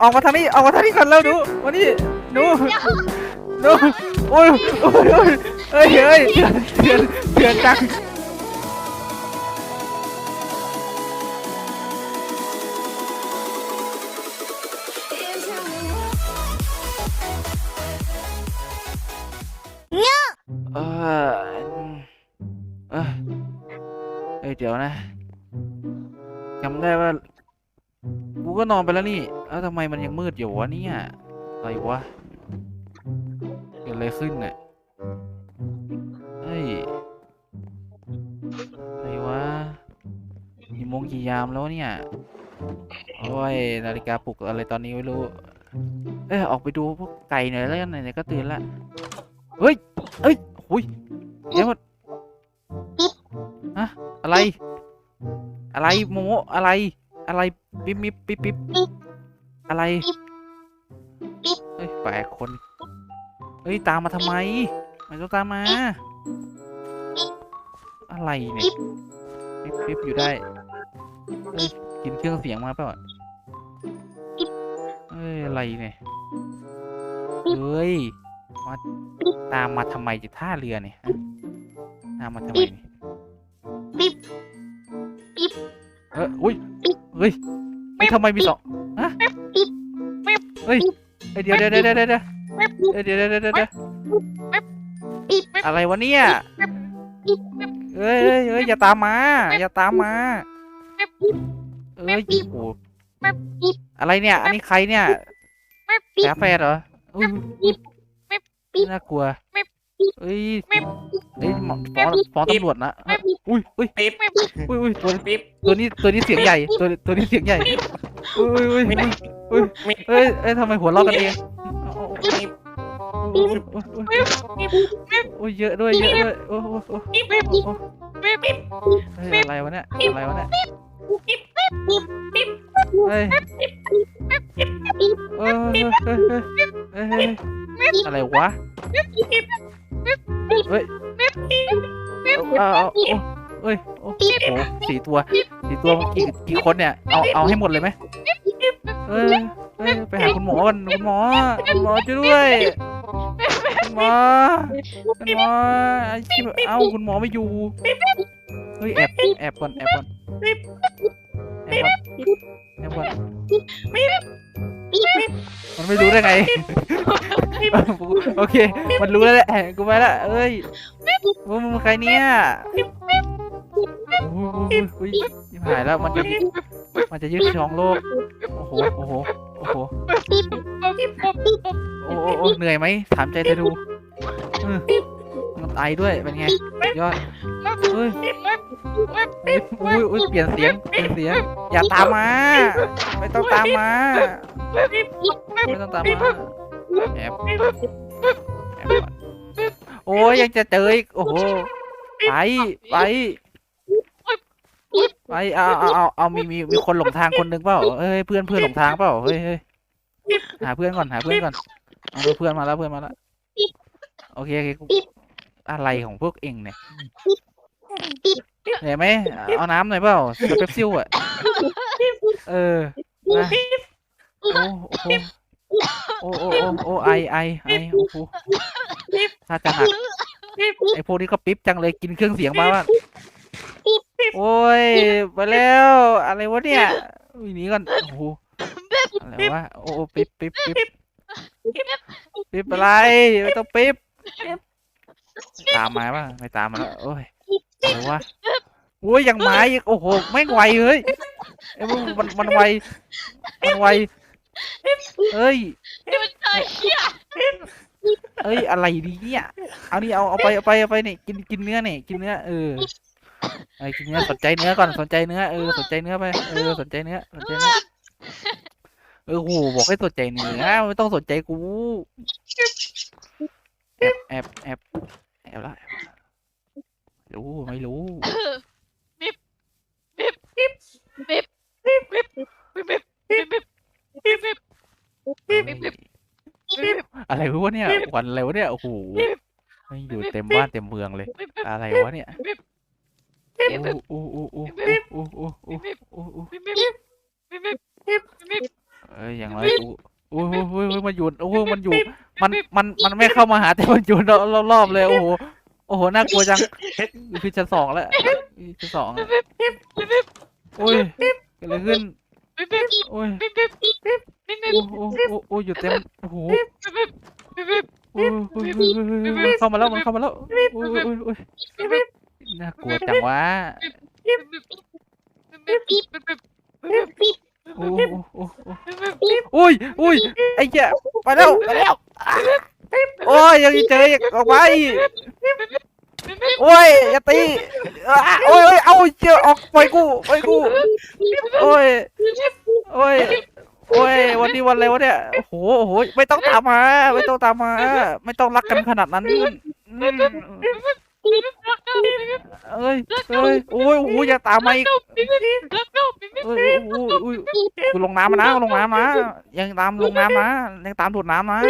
ออกมาทางนี้ออกมาทางนี้ก่อนแล้วหนูมานี่หนูหนูโอ้ยโอ้ยโอ้ยเอ้ยเอ้ยเถื่อนเถื่อนจังเออเออเอ้ยเดี๋ยวนะจำได้ว่า กูก็นอนไปแล้วนี่แล้วทำไมมันยังมืดอยู่วะเนี่ยอะไรวะเกิดอะไรขึ้นเนี่ยเฮ้ยอะไรวะกี่โมงกี่ยามแล้วเนี่ยโอ้ยนาฬิกาปลุกอะไรตอนนี้ไม่รู้ เอ้ยออกไปดูพวกไก่หน่อยแล้วกันไหนๆก็ตื่นละเฮ้ยเอ้ยหุยเดี๋ยวมันอะอะไร อะไรโมโมอะไร อะไรปิ๊บปิ๊บปิ๊บปิ๊บอะไรเฮ้ยแปลกคนเฮ้ยตามมาทำไมไม่ต้องตามมา อะไรเนี่ยปิ๊บปิ๊บอยู่ได้เฮ้ยกินเครื่องเสียงมาเปล่าเฮ้ยอะไรเนี่ยเฮ้ยมาตามมาทำไมจะท่าเรือเนี่ยฮะตามมาทำไมเนี่ยปิ๊บปิ๊บเอออุ้ย เฮ้ยเฮ้ยทำไมมีสองฮะเฮ้ยเฮ้ยเดี๋ยวเดี๋ยวเดี๋ยวเดี๋ยวเดี๋ยวเดี๋ยวเดี๋ยวเดี๋ยวเดี๋ยวเดี๋ยวอะไรวะเนี่ยเฮ้ยเฮ้ยเฮ้ยอย่าตามมา อย่าตามมาเอ้ยโอ้อะไรเนี่ย อันนี้ใครเนี่ยแฝดแฝดเหรออุ้ยน่ากลัว เฮ้ยเฮ้ยหมอฟ้องฟ้องตำรวจนะอุ้ยอุ้ยปิ๊บอุ้ยอุ้ยตัวปิ๊บตัวนี้ตัวนี้เสียงใหญ่ตัวตัวนี้เสียงใหญ่อุ้ยอุ้ยอุ้ยอุ้ยปิ๊บเอ้ยเอ้ยทำไมหัวเราะกันเองเอาเอาปิ๊บโอ้ยโอ้ยโอ้ยโอ้ยเยอะด้วยเยอะด้วยโอ้โหโอ้โหปิ๊บปิ๊บปิ๊บปิ๊บเฮ้ยอะไรวะเนี่ยอะไรวะเนี่ยเฮ้ยเฮ้ยเฮ้ยเฮ้ยเฮ้ยเฮ้ยอะไรวะ เฮ้ยเอาเอาเอาเอ้ยโอ้โหสี่ตัวสี่ตัวกี่กี่คนเนี่ย เอาเอาให้หมดเลยไหมเอ้ยเอ้ยไปหาคุณหมอกันคุณหมอคุณหมอช่วยด้วยคุณหมอคุณหมอไอ้ชิบเอ้าคุณหมอไม่อยู่เฮ้ยแอบแอบก่อนแอบก่อนแอบก่อนแอบก่อนมันไม่รู้ได้ไง โอเค มันรู้แล้วแหละกูไปละเอ้ยว่ามึงใครเนี่ยอุ้ยอุ้ยอุ้ยหายแล้วมันจะมันจะยึดครองโลกโอ้โหโอ้โหโอ้โหโอ้โอ้โอ้เหนื่อยไหมถามใจเธอดูมันไอด้วยเป็นไงยอดเฮ้ยอุ้ยอุ้ยเปลี่ยนเสียงเปลี่ยนเสียงอย่าตามมา ไม่ต้องตามมา ไม่ต้องตามมา แอบแอบก่อนโอ้ยยังจะเจออีกโอ้โหไปไปไปเอาเอาเอาเอามีมีมีคนหลงทางคนหนึ่งเปล่าเอ้ยเพื่อนเพื่อนหลงทางเปล่าเฮ้ยเฮ้ยหาเพื่อนก่อนหาเพื่อนก่อนเอาเพื่อนมาแล้วเพื่อนมาแล้วโอเคโอเคกูอะไรของพวกเองเนี่ยเห็นไหมเอาน้ำหน่อยเปล่ากับเป๊ปซิลอะเออนะโอ้โห โอ้โอ้โอ้โอ้ไอไอไอโอ้โหถ้าจะหักไอพวกนี้ก็ปิ๊บจังเลยกินเครื่องเสียงมาว่าโอ้ยไปแล้ว อะไรวะเนี่ยวิ่งหนีก่อนโอ้โหอะไรวะโอ้โอ้ปิ๊บปิ๊บปิ๊บปิ๊บอะไรไม่ต้องปิ๊บตามมาป่ะไม่ตามมาแล้วโอ้ยอะไรวะโอ้ยยังมาอีกโอ้โหไม่งไวเฮ้ยไอ้พวกมันมันไวมันไว เอ้ย นี่มันไอ้เหี้ยเอ้ย อะไรดีเนี่ยเอานี่เอาเอาไปเอาไปเอาไปนี่กินกินเนื้อนี่กินเนื้อเออไอ้ยกินเนื้อสนใจเนื้อก่อนสนใจเนื้อเออสนใจเนื้อไปเออสนใจเนื้อสนใจเนื้อเออโหบอกให้สนใจเนื้อไม่ต้องสนใจกูแอบแอบแอบแอบละแอบละรู้ไม่รู้ อะไรวะเนี่ยควันอะไรวะเนี่ยโอ้โหมันอยู่เต็มบ้านเต็มเมืองเลย อะไรวะเนี่ยโอ้โหโอ้โหโอ้โหโอ้โหโอ้โหเอ้ยอย่างไรกูโอ้โหโอ้มันอยู่โอ้โหมันอยู่ มันมันมันไม่เข้ามาหาแต่มันอยู่รอบๆเลยโอ้โหโอ้โหน่ากลัวจังคือชั้นสองแล้วชั้นสองโอ้ยเกิดอะไรขึ้นโอ้ย ปิ๊บปิ๊บปิ๊บปิ๊บปิ๊บโอ้โหโอ้โหโอ้ยอยู่เต็มโอ้โหปิ๊บปิ๊บโอ้ยโอ้ยโอ้ยโอ้ยโอ้ยมันเข้ามาแล้วมันเข้ามาแล้วโอ้ยโอ้ยโอ้ยโอ้ยน่ากลัวจังวะปิ๊บปิ๊บปิ๊บปิ๊บปิ๊บปิ๊บโอ้โหโอ้โหโอ้ยโอ้ยไอ้เหี้ยไปแล้วไปแล้วโอ้ยยังเจออีกออกไปโอ้ยอย่าตีอะโอ้ยโอ้ยเอาเจอออกไปกูไปกูโอ้ยโอ้ย โอ้ยวันนี้วันอะไรวะเนี่ยโอ้โหโอ้โหไม่ต้องตามมา ไม่ต้องตามมา ไม่ต้องรักกันขนาดนั้นอืมเอ้ยเอ้ยโอ้ยโอ้โหอย่าตามมาอีกแล้วก็ปิ๊บปิ๊บเอ้ยโอ้ยโอ้ยกูลงน้ำมานะลงน้ำนะยังตามลงน้ำนะยังตามโดดน้ำนะ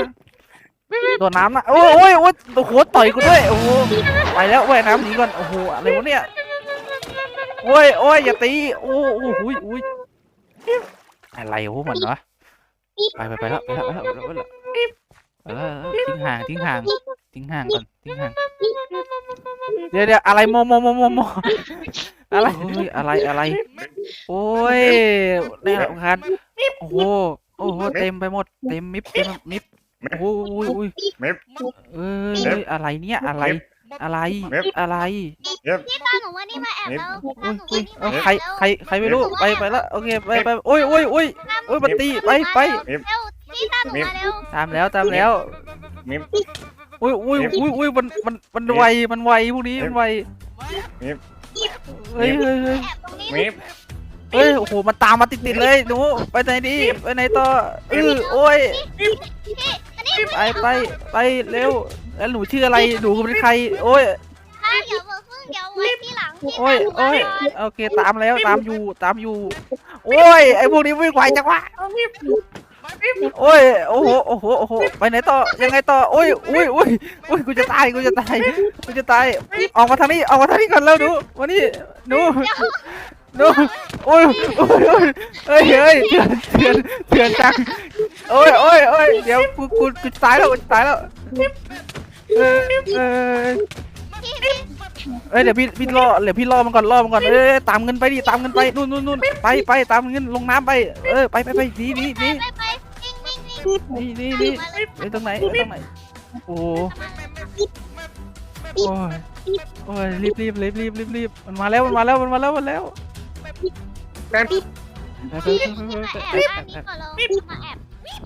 โดดน้ำนะโอ้ยโอ้ยโอ้ยโอ้โหต่อยกูด้วยโอ้โหไปแล้วว่ายน้ำหนีก่อนโอ้โหอะไรวะเนี่ยโอ้ยโอ้ยอย่าตีโอ้โหอุ้ยอุ้ย อะไรวะมันวะไปไปไปแล้วไปแล้วไปแล้วไปแล้วไปแล้วไปแล้วทิ้งห่างทิ้งห่างทิ้งห่างก่อนทิ้งห่างเดี๋ยวเดี๋ยวอะไรโมโมโมโมโมอะไรเฮ้ยอะไรอะไร โอ้ยน่ารำคาญโอ้โหโอ้โหเต็มไปหมดเต็มมิบเต็มมิบโอ้ยโอ้ยโอ้ยมิบเอ้ยอะไรเนี่ยอะไรอะไรมิบอะไรพี่ตาหนู ว่านี่มาแอบแล้วพี่ตาโอ้ยหนูโอ้ว่ายนี่เอามาใครใครใครไม่รู้ไปไปแล้วโอเคไปไปโอ้ยโอ้ยโอ้ยโอ้ยมันตีไปไปเร็วพี่ตาหนูมาเร็วตามแล้วตามแล้วมิบโอ้ยโอ้ยโอ้ยโอ้ยมันมันมันไวมันไวพวกนี้มันไวมิบเฮ้ยเฮ้ยเฮ้ยแอบตรงนี้มิบเฮ้ยโอ้โหมันตามมาติดๆเลยหนูไปไหนดีไปไหนต่อเออโอ้ยไปไปไปเร็วแล้วหนูชื่ออะไรหนูเป็นใคร โอ้ยถ้า เดี๋ยวเพิ่งเดี๋ยวไว้ที่หลังพี่โอ้ตายหนูโอ้มายก่อนโอเคตามแล้วตามอยู่ตามอยู่ โอ้ยไอพวกนี้ไม่ไหวจังวะโอ้ยโอ้โหโอ้โหโอ้โหไปไหนต่อยังไงต่อโอ้ยอุ้ยอุ้ยอุ้ยกูจะตายกูจะตายกูจะตายออกมาทางนี้ออกมาทางนี้ก่อนแล้วหนูมานี่หนูหนูโอ้ยโอ้ยโอ้ยเฮ้ยเฮ้ยเถื่อนเถื่อนเถื่อนจังโอ้ยโอ้ยโอ้ยเดี๋ยวกูกูกูจะตายแล้วกูจะตายแล้วเออเออ เอ้ยเดี๋ยวพี่พี่รอเดี๋ยวพี่รอมันก่อนรอมันก่อนเอ้ยตามเงินไปดิตามเงินไปนู่นนู่นนู่นไปไปตามเงินลงน้ำไป เออไปไปไปหนีหนีหนีไปไปนิ่งนิ่งนิ่งนีหนีหนีมาเลยไปตรงไหนไปตรงไหนโอ้โอ้ยโอ้ยรีบรีบรีบรีบรีบรีบมันมาแล้วมันมาแล้วมันมาแล้วมันแล้วไปไปไปไปพี่ไปมาแอบไปร้านนี้ก่อนเรามาแอบ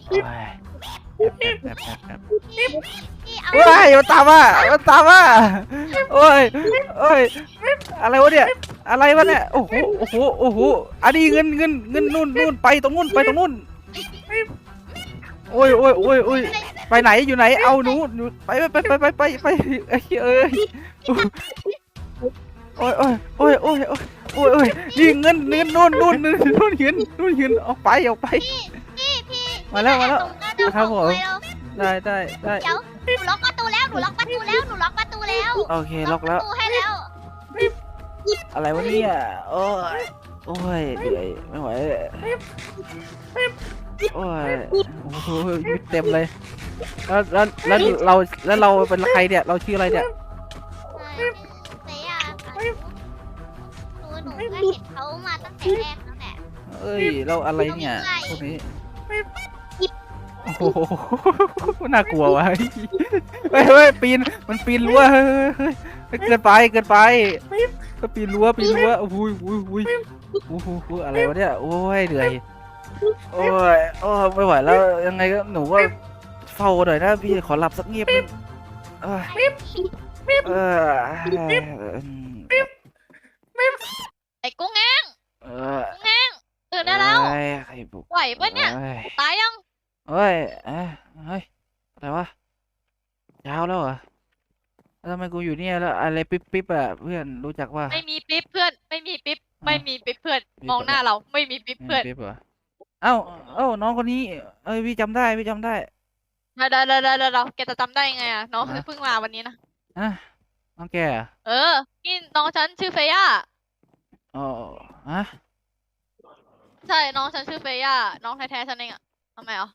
โอ้ยแอบแอบแอบแอบ เอาโอ้ยมันตามมามันตามมาโอ้ยโอ้ยอะไรวะเนี่ยอะไรวะเนี่ยโอ้โหโอ้โหโอ้โหอันนี้เงินเงินเงินนู่นนู่นไปตรงนู่นไปตรงนู่นโอ้ยโอ้ยโอ้ยโอ้ยไปไหนอยู่ไหนเอาหนูหนูไปไปไปไปไปไปไอ้เอ้ยโอ้ยโอ้ยโอ้ยโอ้ยโอ้ยโอ้ยโอ้ยนี่เงินเงินนู่นนู่นนู่นนู่นเงินนู่นเงินออกไปออกไป พี่พี่มาแล้วมาแล้วตรงหน้าครับผมเดี๋ยวได้ได้ได้เดี๋ยว หนูล็อกประตูแล้วหนูล็อกประตูแล้วหนูล็อกประตูแล้วโอเคล็อกแล้วประตูให้แล้วอะไรวะเนี่ยโอ้ยโอ้ยเหนื่อยไม่ไหวโอ้ยโอ้โหยึดเต็มเลยแล้วแล้วแล้วเราแล้วเราเป็นใครเนี่ยเราชื่ออะไรเนี่ยเสียค่ะหนูหนูก็เห็นเขามาตั้งแต่แรกแล้วแหละเอ้ยเราอะไรเนี่ยพวกนี้ โอ้โหน่ากลัววะเฮ้ยเฮ้ยเฮ้ยปีนมันปีนรั้วเฮ้ยเฮ้ยเฮ้ยเฮ้ยเกินไปเกินไปก็ปีนรั้วปีนรั้วโอ้โหโอ้โหโอ้โหโอ้โหอะไรวะเนี่ยโอ้ยเหนื่อยโอ้ยโอ้ยไม่ไหวแล้วยังไงก็หนูก็เฝ้าหน่อยนะพี่ขอหลับสักเงียบนึงเอ้ยเออไอ้กุ้งแงเออตื่นได้แล้วเอ้ยใครบุกไหวปะเนี่ยเอ้ยตายยัง เฮ้ยเอ้ยเฮ้ยอะไรวะเช้าแล้วเหรอแล้วทำไมกูอยู่เนี่ยแล้วอะไรปิ๊บปิ๊บอะเพื่อนรู้จักว่าไม่มีปิ๊บเพื่อน ไม่มีปิ๊บอ่าไม่มีปิ๊บเพื่อนปิ๊บมองหน้าเราไม่มีปิ๊บเพื่อนปิ๊บเหรอเอ้าเอ้าน้องคนนี้ เอ้ยพี่จำได้พี่จำได้เดี๋ยวเดี๋ยวเดี๋ยวเดี๋ยวเดี๋ยวแกจะจำได้ยังไงอะน้องอะเพิ่งมาวันนี้นะอะน้องแกเหรอเออนี่น้องฉันชื่อเฟย่าอ๋อฮะใช่น้องฉันชื่อเฟย่าน้องแท้ๆฉันเองอะทำไมอะ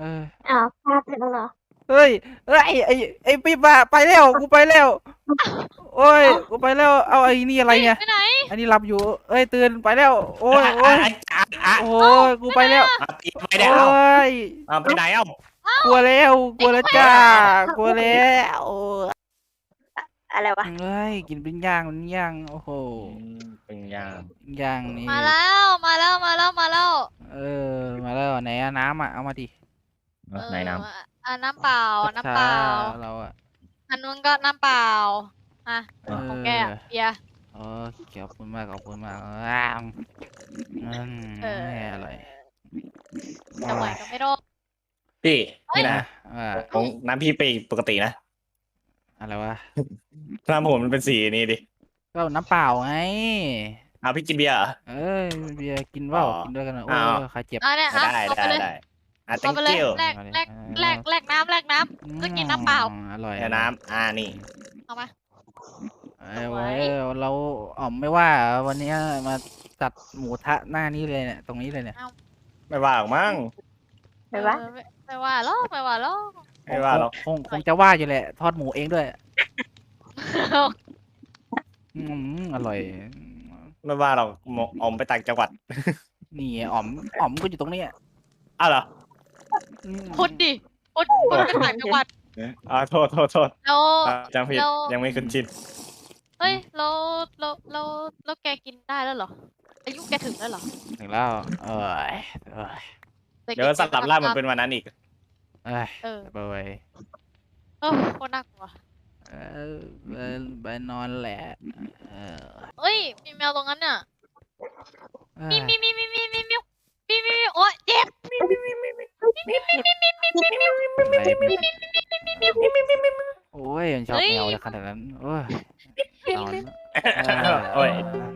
เอออ้าวพลาดไปแล้วเหรอ เฮ้ยเฮ้ยไอ้ไอ้ปิ๊บอะไปแล้วกูไปแล้วโอ้ยกูไปแล้วเอาไอ้นี่อะไรเนี่ยไปไหนอันนี้หลับอยู่เอ้ยตื่นไปแล้ว โอ้ยโอ้ยอะอะโอ้ยกูไปแล้วอะปิดไปโอแล้ว้ยอะไปไหนเอ้ากลัวแล้วกลัวแล้วจ้ากลัวแล้วอะไรวะ เอ้ยกินเป็นย่างเป็นย่างโอ้โหอืมเป็นยางย่างนี่มาแล้วมาแล้วมาแล้วมาแล้ว เออมาแล้วไหนอะน้ำอะเอามาดิเออ ไหนน้เอออะน้ำเปล่า น้ำเปล่าช้เราอะอันนู้นก็น้ำเปล่า อะเออของแกอะเบียร์โอ้ขอบคุณมาก ขอบคุณมากอ้าวอืมเออแม่อะไรจะไหวก็ไม่รอดำพี่เอ้ยนี่นะอ่าของน้ำพี่ไปปกตินะ อะไรวะน้ำผมมันเป็นสีนี้ดิ ก็น้ำเปล่าไงเอาพี่กินเบียร์เหรอเอ้ยเบียร์กินเปล่าอ๋อกินด้วยกันนะโอ้อ้าวยใครเจ็บอะเนี่ยอะ อะได้เอาไปได้เลยได้อะเอา thank ไปเลย you แลกแลกแลกแลกน้ำแลกน้ำก็กินน้ำเปล่าอืมอร่อยแค่น้ำอ่านี่เอามา เอ้ยไว้ไว้เราอ๋อมไม่ว่าวันนี้มาจัดหมูทะหน้านี้เลยเนี่ยตรงนี้เลยเนี่ยไม่ว่าหรอกมั้งไปวะเออไม่ไม่ว่าหรอกไม่ว่าหรอกไม่ว่าหรอกคงคงจะว่าอยู่แหละทอดหมูเองด้วยอืมอร่อย ไม่ว่าหรอกหมออมไปต่างจังหวัดนี่อ๋อมอ๋อมก็อยู่ตรงเนี้ยอ้าวเหรอ อืมพุดดิพุดพุดไปต่างจังหวัดอ่าโทษโทษโทษแล้วอ่าจำผิดเรายัยังไม่คุ้นชินเฮ้ยเราเราเราเราแกกินได้แล้วเหรออายุแกถึงแล้วเหรอถึงแล้วเอ้ยเอ้ยแต่เดี๋ยวสัตว์หลับล่าเหมือนเป็นวันนั้นอีกเอ้ยเออไปเว้ยเออโคตรน่ากลัวเออไปไปนอนแหละเออเอ้ยมีแมวตรงนั้นน่ะเอ้มียมีมีมีมีมีมีมีมีโอ้ยเจ็บ โอ้ยมันชอบแมวเลยขนาดนั้นโอ้ยนอน โอ้ยเออ